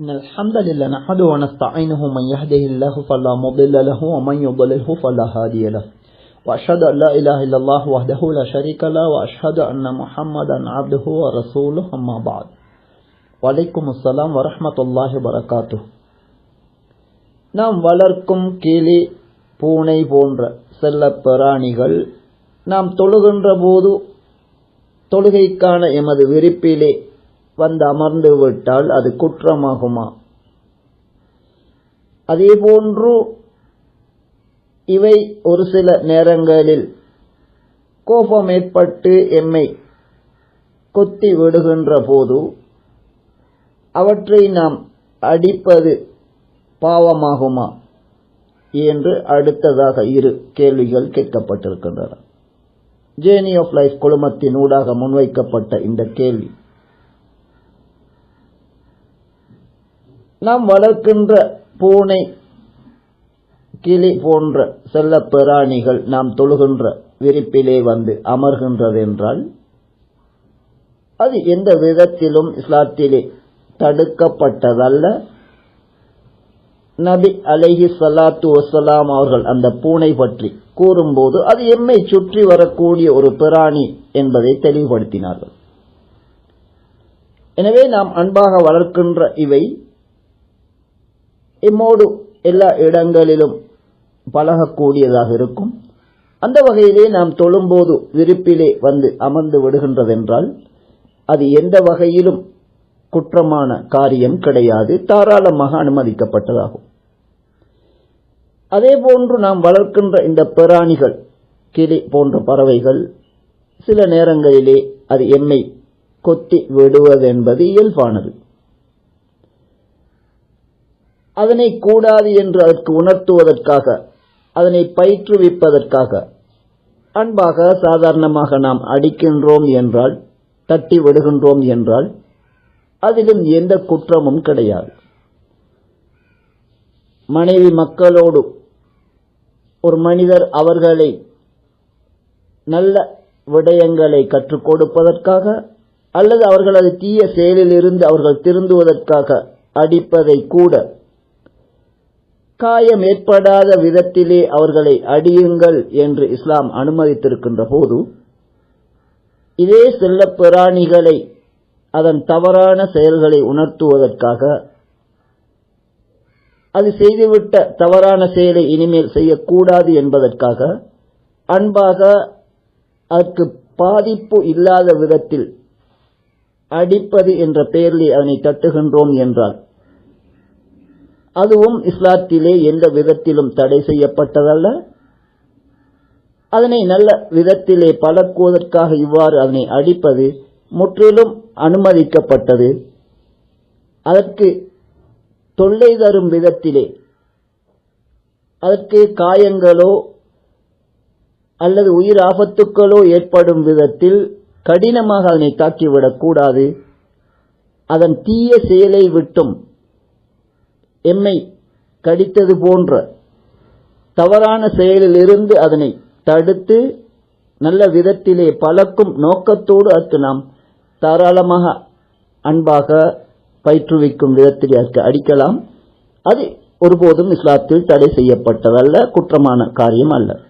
إن الحمد لله نحمده ونستعينه من يهده الله فلا مضل له ومن يضلله فلا هادي له وأشهد أن لا إله إلا الله وحده لا شريك له وأشهد أن محمدا عبده ورسوله أما بعد வலைக்கும் அஸ்லாம் வரமத்துல்லாஹி வரகாத்து நாம் வளர்க்கும் கிளி பூனை போன்ற செல்ல பிராணிகள் நாம் தொழுகின்ற போது தொழுகைக்கான எமது விரிப்பிலே வந்து அமர்ந்து விட்டால் அது குற்றமாகுமா? அதேபோன்று இவை ஒரு சில நேரங்களில் கோபம் ஏற்பட்டு எம்மை கொத்தி விடுகின்ற போது அவற்றை நாம் அடிப்பது பாவமாகுமா என்று அடுத்ததாக இரு கேள்விகள் கேட்கப்பட்டிருக்கின்றன. ஜேர்னி ஆஃப் லைஃப் குழுமத்தின் ஊடாக முன்வைக்கப்பட்ட இந்த கேள்வி. நாம் வளர்க்கின்ற பூனை கிளி போன்ற செல்ல பிராணிகள் நாம் தொழுகின்ற விரிப்பிலே வந்து அமர்கின்றதென்றால் அது எந்த விதத்திலும் இஸ்லாத்திலே தடுக்கப்பட்டதல்ல. நபி அலைஹி சலாத்து வசலாம் அவர்கள் அந்த பூனை பற்றி கூறும்போது அது எம்மை சுற்றி வரக்கூடிய ஒரு பிராணி என்பதை தெளிவுபடுத்தினார்கள். எனவே நாம் அன்பாக வளர்க்கின்ற இவை எம்மோடு எல்லா இடங்களிலும் பழகக்கூடியதாக இருக்கும். அந்த வகையிலே நாம் தொழும்போது விருப்பிலே வந்து அமர்ந்து விடுகின்றதென்றால் அது எந்த வகையிலும் குற்றமான காரியம் கிடையாது. தாராளமாக அனுமதிக்கப்பட்டதாகும். அதே போன்று நாம் வளர்க்கின்ற இந்த பிராணிகள் கிளி போன்ற பறவைகள் சில நேரங்களிலே அது எம்மை கொத்தி விடுவதென்பது இயல்பானது. அதனை கூடாது என்று அதற்கு உணர்த்துவதற்காக அதனை பயிற்றுவிப்பதற்காக. அன்பாக சாதாரணமாக நாம் அடிக்கின்றோம் என்றால் தட்டி விடுகின்றோம் என்றால் அதிலும் எந்த குற்றமும் கிடையாது. மனைவி மக்களோடு ஒரு மனிதர் அவர்களை நல்ல விடயங்களை கற்றுக் கொடுப்பதற்காக அல்லது அவர்களது தீய செயலில் இருந்து அவர்கள் திருந்துவதற்காக அடிப்பதை கூட காயம் ஏற்படாத விதத்திலே அவர்களை அடியுங்கள் என்று இஸ்லாம் அனுமதித்திருக்கின்ற போது இதே செல்ல பிராணிகளை அதன் தவறான செயல்களை உணர்த்துவதற்காக அது செய்துவிட்ட தவறான செயலை இனிமேல் செய்யக்கூடாது என்பதற்காக அன்பாக அதற்கு பாதிப்பு இல்லாத விதத்தில் அடிப்பது என்ற பெயரில் அதனை தட்டுகின்றோம் என்றார் அதுவும் இஸ்லாத்திலே எந்த விதத்திலும் தடை செய்யப்பட்டதல்ல. அதனை நல்ல விதத்திலே பழக்குவதற்காக இவ்வாறு அதனை அடிப்பது முற்றிலும் அனுமதிக்கப்பட்டது. அதற்கு தொல்லை தரும் விதத்திலே அதற்கு காயங்களோ அல்லது உயிர் ஆபத்துக்களோ ஏற்படும் விதத்தில் கடினமாக அதனை தாக்கிவிடக் கூடாது அதன் தீய செயலை விட்டும் எம்மை கடித்தது போன்ற தவறான செயலிலிருந்து அதனை தடுத்து நல்ல விதத்திலே பழக்கும் நோக்கத்தோடு அதற்கு நாம் தாராளமாக அன்பாக பயிற்றுவிக்கும் விதத்தில் அதற்கு அடிக்கலாம். அது ஒருபோதும் இஸ்லாத்தில் தடை செய்யப்பட்டதல்ல குற்றமான காரியம் அல்ல.